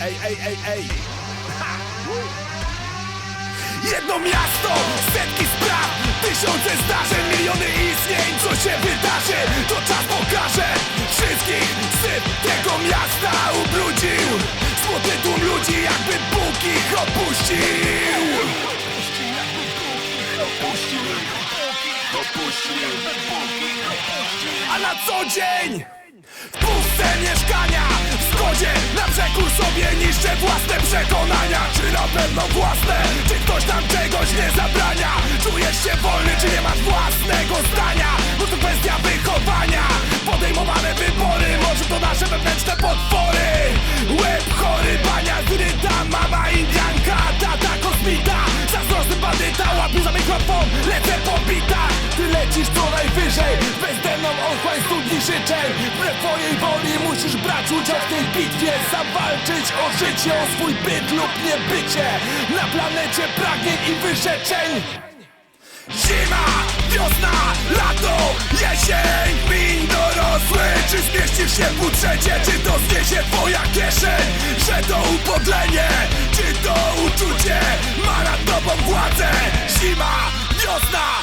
Ej, ej, ej, ej. Jedno miasto, setki spraw Tysiące zdarzeń, miliony istnień. Co się wydarzy, to czas pokaże. Wszystkich syp tego miasta ubrudził. Smutny tłum ludzi jakby Bóg ich opuścił. A na co dzień w puste mieszkania W zgodzie na sobie niszczę własne przekonania Czy na pewno własne? Czy ktoś tam czegoś nie zabrania? Czujesz się wolny, czy nie masz własnego zdania? Lecisz co najwyżej. Bezdenną ochłań studni życzeń. Wbrew twojej woli musisz brać udział w tej bitwie. Zawalczyć o życie, o swój byt lub niebycie. Na planecie pragnień i wyrzeczeń. Zima, wiosna, lato, jesień, gmin dorosły. Czy zmieścisz się w budżecie, czy to zniesie twoja kieszeń? Że to upodlenie, czy to uczucie? Ma nad tobą władzę? Zima, wiosna,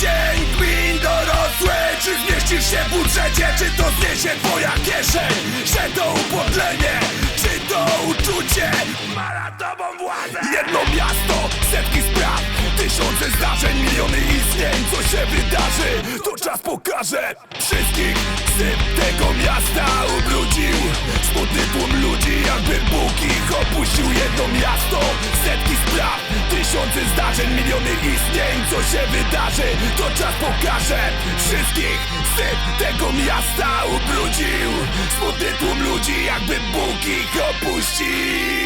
10 gmin dorosłe. Czy zmieścisz się w budżecie, czy to zniesie twoja kieszeń? Że to upodlenie, czy to uczucie? Ma nad tobą władzę. Jedno miasto, setki spraw Tysiące zdarzeń, miliony istnień. Co się wydarzy, to czas pokaże. Wszystkich syp tego miasta ubrudził Smutny tłum ludzi, jakby Bóg ich opuścił. Jedno miasto, setki spraw Tysiące zdarzeń, miliony istnień Co się wydarzy, to czas pokaże. Wszystkich syp tego miasta ubrudził. Smutny tłum ludzi, jakby Bóg ich opuścił